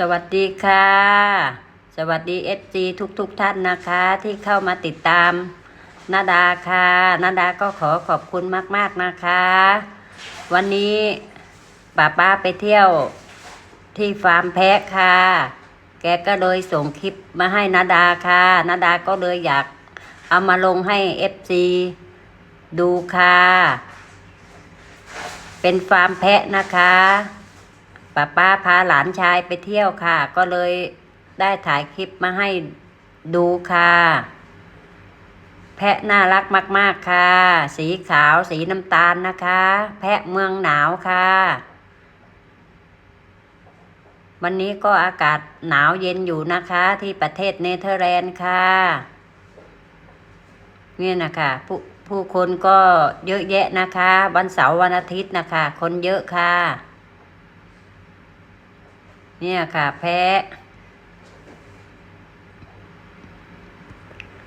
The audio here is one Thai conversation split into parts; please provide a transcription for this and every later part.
สวัสดีค่ะ สวัสดีเอฟซีทุกทุกๆท่านนะคะ ที่เข้ามาติดตามนาดาค่ะนาดาก็ขอขอบคุณมาก ๆนะคะ วันนี้ป้าป้าไปเที่ยวที่ฟาร์มแพะค่ะ แกก็เลยส่งคลิปมาให้นาดาค่ะนาดาก็เลยอยากเอามาลงให้เอฟซีดูค่ะ เป็นฟาร์มแพะนะคะ ป้าป้าพาหลานชายไปเที่ยวค่ะ ก็เลยได้ถ่ายคลิปมาให้ดูค่ะ แพะน่ารักมาก ๆ ค่ะ สีขาวสีน้ำตาลนะคะ แพะเมืองหนาวค่ะ วันนี้ก็อากาศหนาวเย็นอยู่นะคะ ที่ประเทศเนเธอร์แลนด์ค่ะ เนี่ยนะคะผู้ผู้คนก็เยอะแยะนะคะ วันเสาร์วันอาทิตย์นะคะ คนเยอะค่ะ เนี่ยค่ะ แพะ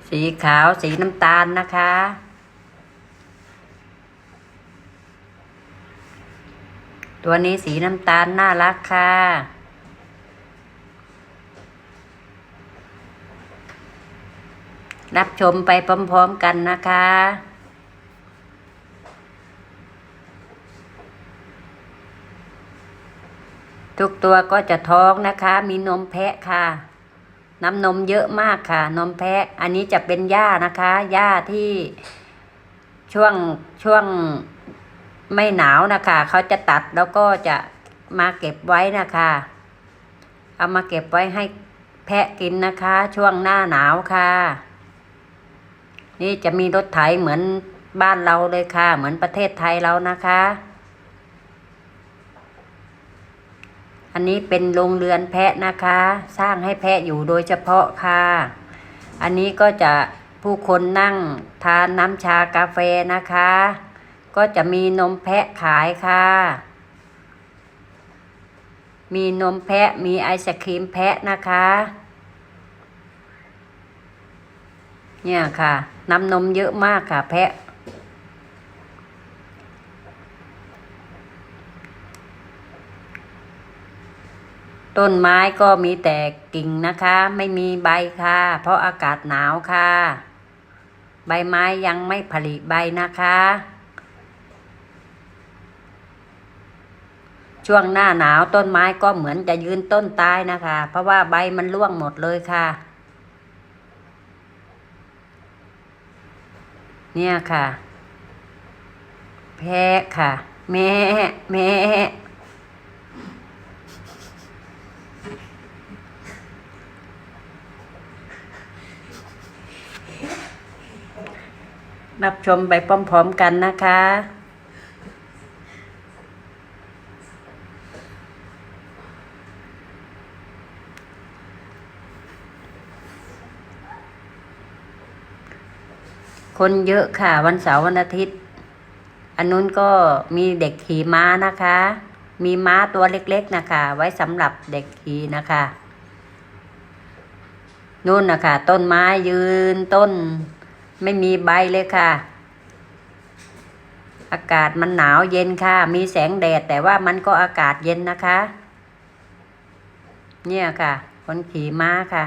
สีขาวสีน้ำตาลนะคะ ตัวนี้สีน้ำตาลน่ารักค่ะรับชมไปพร้อม ๆ กันนะคะ ทุกตัวก็จะท้องนะคะ มีนมแพะค่ะ น้ำนมเยอะมากค่ะ นมแพะ อันนี้จะเป็นหญ้านะคะหญ้าที่ช่วงช่วงไม่หนาวนะคะ เขาจะตัดแล้วก็จะมาเก็บไว้นะคะ เอามาเก็บไว้ให้แพะกินนะคะ ช่วงหน้าหนาวค่ะ นี่จะมีรถไถเหมือนบ้านเราเลยค่ะ เหมือนประเทศไทยเรานะคะ อันนี้เป็นโรงเรือนแพะนะคะ สร้างให้แพะอยู่โดยเฉพาะค่ะ อันนี้ก็จะผู้คนนั่งทานน้ำชากาแฟนะคะ ก็จะมีนมแพะขายค่ะ มีนมแพะมีไอศครีมแพะนะคะ เนี่ยค่ะ น้ำนมเยอะมากค่ะแพะ ต้นไม้ก็มีแต่กิ่งนะคะ ไม่มีใบค่ะ เพราะอากาศหนาวค่ะ ใบไม้ยังไม่ผลิใบนะคะ ช่วงหน้าหนาวต้นไม้ก็เหมือนจะยืนต้นตายนะคะ เพราะว่าใบมันร่วงหมดเลยค่ะ เนี่ยค่ะ แพะค่ะ แม่แม่ รับชมไปพร้อมๆกันนะคะ คนเยอะค่ะวันเสาร์วันอาทิตย์ อันนู้นก็มีเด็กขี่ม้านะคะ มีม้าตัวเล็กๆนะคะ ไว้สำหรับเด็กขี่นะคะนู่นนะคะต้นไม้ยืนต้น ไม่มีใบเลยค่ะ อากาศมันหนาวเย็นค่ะ มีแสงแดดแต่ว่ามันก็อากาศเย็นนะคะ เนี่ยค่ะ คนขี่ม้าค่ะ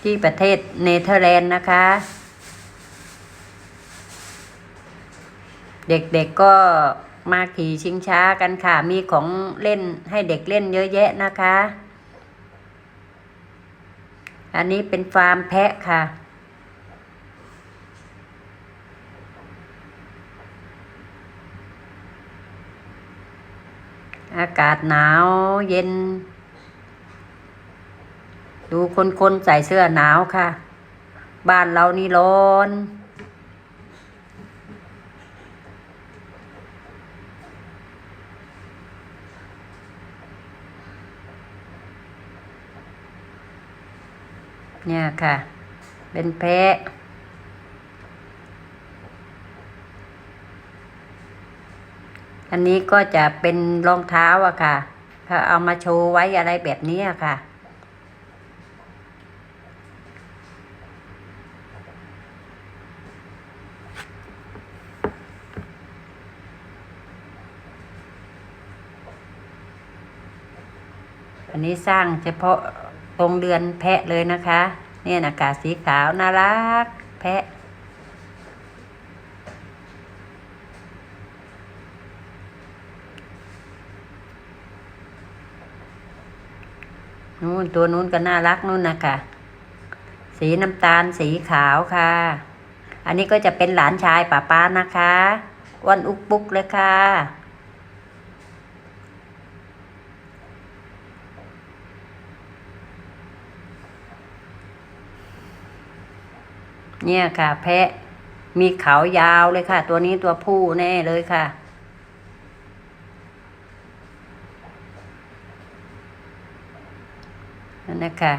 ที่ประเทศเนเธอร์แลนด์นะคะ เด็กๆก็ มาขี่ชิงช้ากันค่ะ มีของเล่นให้เด็กเล่นเยอะแยะนะคะ อันนี้เป็นฟาร์มแพะค่ะ อากาศหนาวเย็น ดูคนคนใส่เสื้อหนาวค่ะ บ้านเรานี่ร้อน เนี่ยค่ะ เป็นแพะอันนี้ก็จะเป็นรองเท้าอะค่ะเขาเอามาโชว์ไว้อะไรแบบนี้อะค่ะ อันนี้สร้างเฉพาะ งเรือนแพะเลยนะคะ เนี่ยอากาศสีขาวน่ารัก แพะ นู่นตัวนู้นก็น่ารักนู่นนะคะสีน้ำตาลสีขาวค่ะ อันนี้ก็จะเป็นหลานชายป้าป้านะคะอ้วนอุกปุกเลยค่ะ เนี่ยค่ะ แพะมีเขายาวเลยค่ะ ตัวนี้ตัวผู้แน่เลยค่ะ นั่นนะคะ